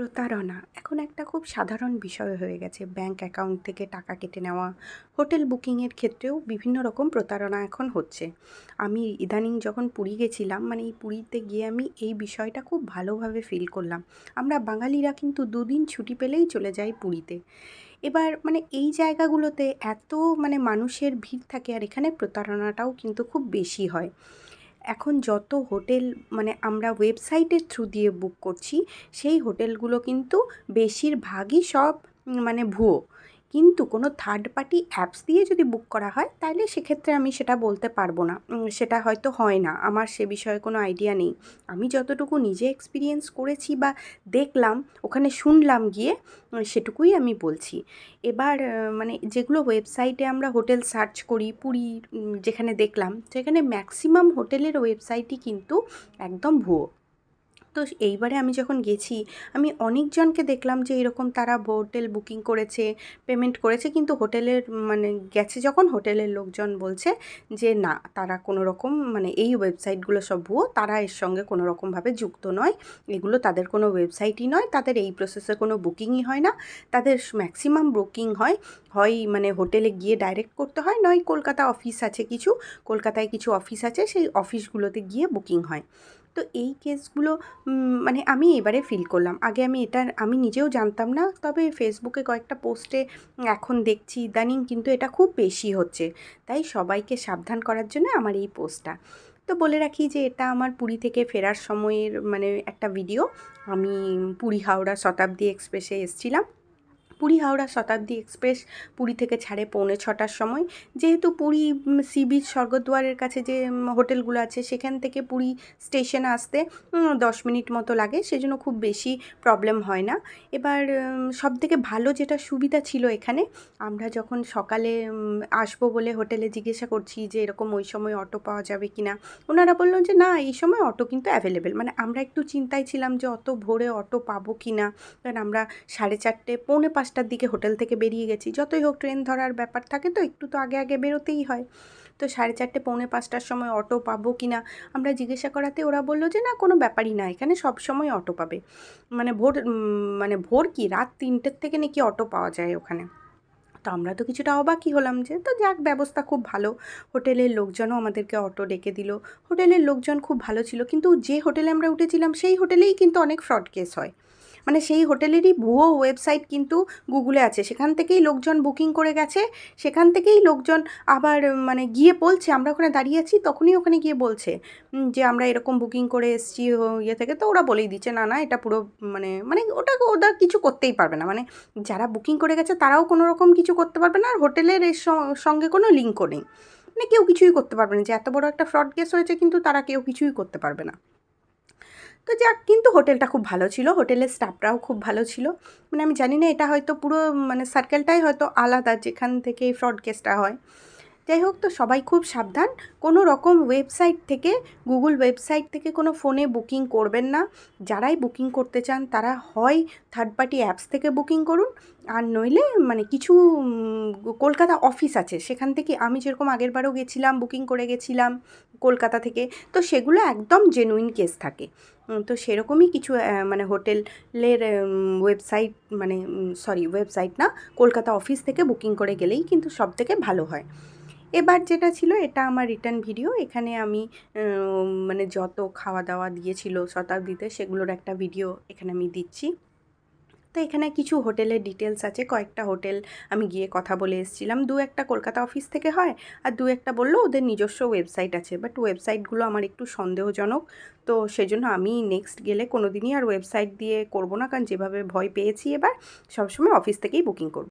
প্রতারণা। এখন একটা খুব সাধারণ বিষয় হয়ে গেছে। ব্যাঙ্ক অ্যাকাউন্ট থেকে টাকা কেটে নেওয়া, হোটেল বুকিংয়ের ক্ষেত্রেও বিভিন্ন রকম প্রতারণা এখন হচ্ছে। আমি ইদানিং যখন পুরী গেছিলাম মানে এই পুরীতে গিয়ে আমি এই বিষয়টা খুব ভালোভাবে ফিল করলাম। আমরা বাঙালিরা কিন্তু দুদিন ছুটি পেলেই চলে যাই পুরীতে। এবার মানে এই জায়গাগুলোতে এত মানে মানুষের ভিড় থাকে আর এখানে প্রতারণাটাও কিন্তু খুব বেশি হয়। এখন যত হোটেল মানে আমরা ওয়েবসাইটের থ্রু দিয়ে বুক করছি, সেই হোটেলগুলো কিন্তু বেশিরভাগই সব মানে ভুয়ো। কিন্তু কোনো থার্ড পার্টি অ্যাপস দিয়ে যদি বুক করা হয় তাহলে সেক্ষেত্রে আমি সেটা বলতে পারব না। সেটা হয়তো হয় না। আমার সে বিষয়ে কোনো আইডিয়া নেই। আমি যতটুকু নিজে এক্সপিরিয়েন্স করেছি বা দেখলাম, ওখানে শুনলাম গিয়ে সেটুকুই আমি বলছি। এবার মানে যেগুলো ওয়েবসাইটে আমরা হোটেল সার্চ করি, পুরী যেখানে দেখলাম, সেখানে ম্যাক্সিমাম হোটেলের ওয়েবসাইটই কিন্তু একদম ভুয়ো। তো এইবারে আমি যখন গেছি, আমি অনেকজনকে দেখলাম যে এরকম তারা হোটেল বুকিং করেছে, পেমেন্ট করেছে, কিন্তু হোটেলের মানে গেছে যখন হোটেলের লোকজন বলছে যে না, তারা কোনো রকম মানে এই ওয়েবসাইটগুলো সব ভুয়ো, তারা এর সঙ্গে কোনো রকমভাবে যুক্ত নয়। এগুলো তাদের কোনো ওয়েবসাইটই নয়, তাদের এই প্রসেসে কোনো বুকিংই হয় না। তাদের ম্যাক্সিমাম বুকিং হয় হয় মানে হোটেলে গিয়ে ডাইরেক্ট করতে হয়, নয় কলকাতা অফিস আছে কিছু, কলকাতায় কিছু অফিস আছে, সেই অফিসগুলোতে গিয়ে বুকিং হয়। তো এই কেসগুলো মানে আমি এবারে ফিল করলাম। আগে আমি এটা, আমি নিজেও জানতাম না, তবে ফেসবুকে কয়েকটা পোস্টে এখন দেখছি, ইদানিং কিন্তু এটা খুব বেশি হচ্ছে। তাই সবাইকে সাবধান করার জন্য আমার এই পোস্টটা তো বলে রাখি যে এটা আমার পুরী থেকে ফেরার সময়ের মানে একটা ভিডিও আমি পুরী হাওড়া শতাব্দী এক্সপ্রেসে এসেছিলাম। পুরী, হাওড়া শতাব্দী এক্সপ্রেস পুরী থেকে ছাড়ে পৌনে ছটার সময়। যেহেতু পুরী সি বিচ, স্বর্গদ্বারের কাছে যে হোটেলগুলো আছে, সেখান থেকে পুরী স্টেশন আসতে দশ মিনিট মতো লাগে, সেজন্য খুব বেশি প্রবলেম হয় না। এবার সব থেকে ভালো যেটা সুবিধা ছিল এখানে, আমরা যখন সকালে আসব বলে হোটেলে জিজ্ঞাসা করছি যে, এরকম ওই সময় অটো পাওয়া যাবে কি না ওনারা বলল যে, না, এই সময় অটো কিন্তু অ্যাভেলেবেল মানে আমরা একটু চিন্তায় ছিলাম যে, অত ভোরে অটো পাবো কি না কারণ আমরা সাড়ে চারটে, পৌনে পাঁচটার দিকে হোটেল থেকে বেরিয়ে গেছি। যতই হোক ট্রেন ধরার ব্যাপার থাকে তো একটু তো আগে আগে বেরোতেই হয়। তো সাড়ে চারটে, পৌনে পাঁচটার সময় অটো পাবো কি না আমরা জিজ্ঞাসা করাতে ওরা বলল যে, না, কোনো ব্যাপারই না, এখানে সব সময় অটো পাবে। মানে ভোর মানে ভোর কি, রাত তিনটের থেকে নাকি অটো পাওয়া যায় ওখানে। তো আমরা তো কিছুটা অবাকই হলাম যে, তো যাক, ব্যবস্থা খুব ভালো। হোটেলের লোকজনও আমাদেরকে অটো ডেকে দিল। হোটেলের লোকজন খুব ভালো ছিল, কিন্তু যে হোটেলে আমরা উঠেছিলাম, সেই হোটেলেই কিন্তু অনেক ফ্রড কেস হয়। মানে সেই হোটেলেরই ভুয়ো ওয়েবসাইট কিন্তু গুগলে আছে। সেখান থেকেই লোকজন বুকিং করে গেছে, সেখান থেকেই লোকজন আবার মানে গিয়ে বলছে, আমরা ওখানে দাঁড়িয়ে আছি, তখনই ওখানে গিয়ে বলছে যে আমরা এরকম বুকিং করে এসেছি ইয়ে থেকে। তো ওরা বলেই দিচ্ছে, না না, এটা পুরো মানে মানে ওটা ওরা কিছু করতেই পারবে না। মানে যারা বুকিং করে গেছে, তারাও কোনো রকম কিছু করতে পারবে না, আর হোটেলের এর সঙ্গে কোনো লিঙ্কও নেই। মানে কেউ কিছুই করতে পারবে না। যে এত বড় একটা ফ্রড কেস হয়েছে, কিন্তু তারা কেউ কিছুই করতে পারবে না। তো যাক, কিন্তু হোটেলটা খুব ভালো ছিল, হোটেলের স্টাফরাও খুব ভালো ছিল। মানে আমি জানি না, এটা হয়তো পুরো মানে সার্কেলটাই হয়তো আলাদা যেখান থেকে ফ্রড কেসটা হয়। যাই হোক, তো সবাই খুব সাবধান। কোনো রকম ওয়েবসাইট থেকে গুগল ওয়েবসাইট থেকে কোনো ফোনে বুকিং করবেন না। যারাই বুকিং করতে চান, তারা হয় থার্ড পার্টি অ্যাপস থেকে বুকিং করুন। আর নইলে মানে কিছু কলকাতা অফিস আছে, সেখান থেকে আমি যেরকম আগের বারও গেছিলাম বুকিং করে গেছিলাম কলকাতা থেকে, তো সেগুলো একদম জেনুইন কেস থাকে। তো সেরকমই কিছু মানে হোটেলের ওয়েবসাইট মানে সরি ওয়েবসাইট না, কলকাতা অফিস থেকে বুকিং করে গেলেই কিন্তু সব থেকে ভালো হয়। এবার যেটা ছিল, এটা আমার রিটার্ন ভিডিও এখানে আমি মানে যত খাওয়া দাওয়া দিয়েছিল, শতাব্দীতে, সেগুলোর একটা ভিডিও এখানে আমি দিচ্ছি। তো এখানে কিছু হোটেলের ডিটেলস আছে। কয়েকটা হোটেল আমি গিয়ে কথা বলে এসেছিলাম। দু একটা কলকাতা অফিস থেকে হয় আর দু একটা বলল ওদের নিজস্ব ওয়েবসাইট আছে। বাট ওয়েবসাইটগুলো আমার একটু সন্দেহজনক। তো সেজন্য আমি নেক্সট গেলে কোনো দিনই আর ওয়েবসাইট দিয়ে করব না। কারণ যেভাবে ভয় পেয়েছি এবার সবসময় অফিস থেকেই বুকিং করব।